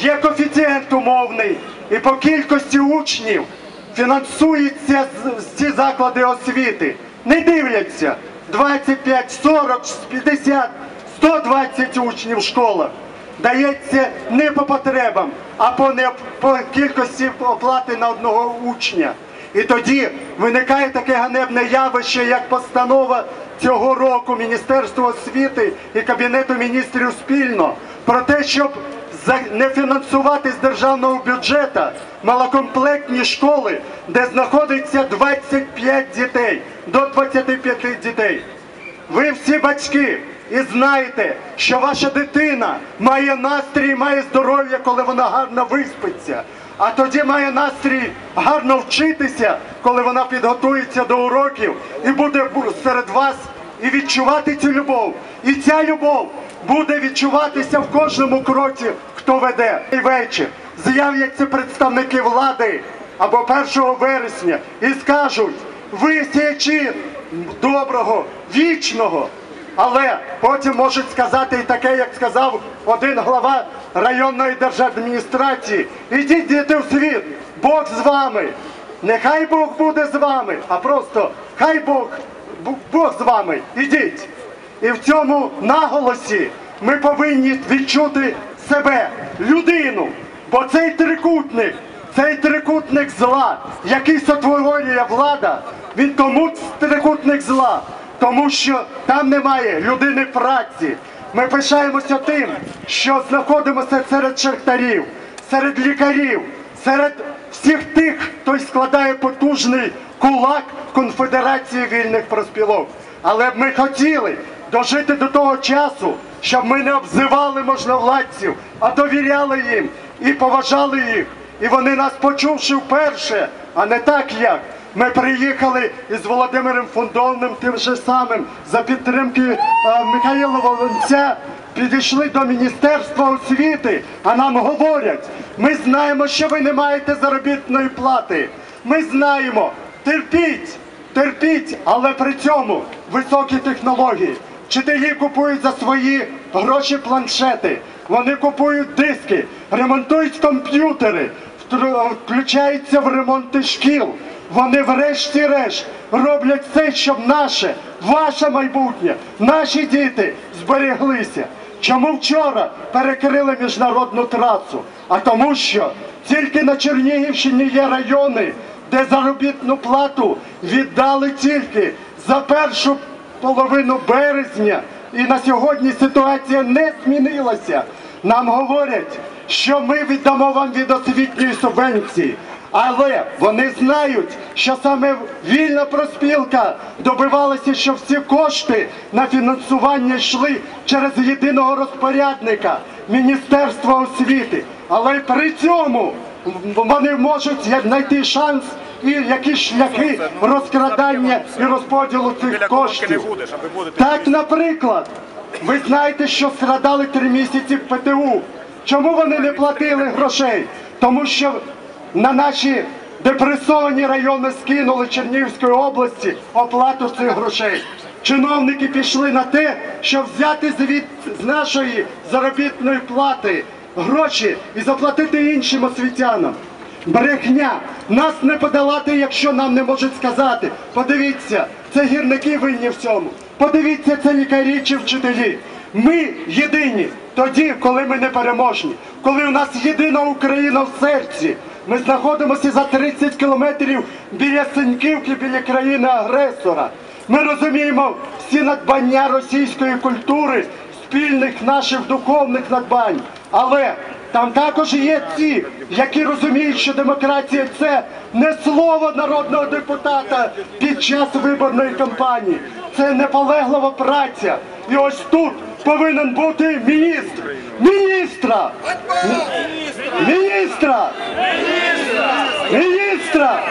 є коефіцієнт умовний, і по кількості учнів фінансуються ці заклади освіти. Не дивляться 25, 40, 50, 120 учнів в школах. Дається не по потребам, а по, не, по кількості оплати на одного учня. І тоді виникає таке ганебне явище, як постанова цього року Міністерства освіти і Кабінету міністрів спільно про те, щоб не фінансувати з державного бюджету малокомплектні школи, де знаходиться 25 дітей до 25 дітей. Ви всі батьки і знаєте, що ваша дитина має настрій, має здоров'я, коли вона гарно виспиться. А тоді має настрій гарно вчитися, коли вона підготується до уроків і буде серед вас і відчувати цю любов. І ця любов буде відчуватися в кожному кроці, хто веде. І вечір з'являться представники влади або 1 вересня і скажуть, ви доброго, вічного. Але потім можуть сказати і таке, як сказав один глава районної держадміністрації. Ідіть діти в світ, Бог з вами. Нехай Бог буде з вами, а просто хай Бог, Бог з вами. Ідіть. І в цьому наголосі ми повинні відчути себе, людину. Бо цей трикутник, цей трикутник зла, який сотворює влада, він тому трикутник зла, тому що там немає людини праці. Ми пишаємося тим, що знаходимося серед шахтарів, серед лікарів, серед всіх тих, хто складає потужний кулак Конфедерації вільних проспілок. Але ми хотіли дожити до того часу, щоб ми не обзивали можновладців, а довіряли їм і поважали їх. І вони нас почувши вперше, а не так як. Ми приїхали із Володимиром Фундовним тим же самим за підтримки е, Михайла Волонця. Підійшли до Міністерства освіти, а нам говорять, ми знаємо, що ви не маєте заробітної плати. Ми знаємо, терпіть, терпіть, але при цьому високі технології. Вчителі купують за свої гроші планшети, вони купують диски, ремонтують комп'ютери, включаються в ремонти шкіл. Вони врешті-решт роблять все, щоб наше, ваше майбутнє, наші діти збереглися. Чому вчора перекрили міжнародну трасу? А тому, що тільки на Чернігівщині є райони, де заробітну плату віддали тільки за першу половину березня, і на сьогодні ситуація не змінилася. Нам говорять, що ми віддамо вам від освітньої субвенції. Але вони знають, що саме вільна проспілка добивалася, що всі кошти на фінансування йшли через єдиного розпорядника Міністерства освіти. Але при цьому вони можуть знайти шанс і якісь шляхи розкрадання і розподілу цих коштів. Так, наприклад, ви знаєте, що страдали три місяці в ПТУ. Чому вони не платили грошей? Тому що на наші депресовані райони скинули Чернігівської області оплату цих грошей. Чиновники пішли на те, щоб взяти звід з нашої заробітної плати гроші і заплатити іншим освітянам. Брехня. Нас не подолати, якщо нам не можуть сказати. Подивіться, це гірники винні в цьому. Подивіться, це лікарі чи вчителі. Ми єдині тоді, коли ми не переможні, коли у нас єдина Україна в серці. Ми знаходимося за 30 кілометрів біля Синьківки, біля країни-агресора. Ми розуміємо всі надбання російської культури, спільних наших духовних надбань. Але там також є ті, які розуміють, що демократія це не слово народного депутата під час виборної кампанії, це неполеглива праця. І ось тут повинен бути міністр. Міністра! Міністра! Міністра!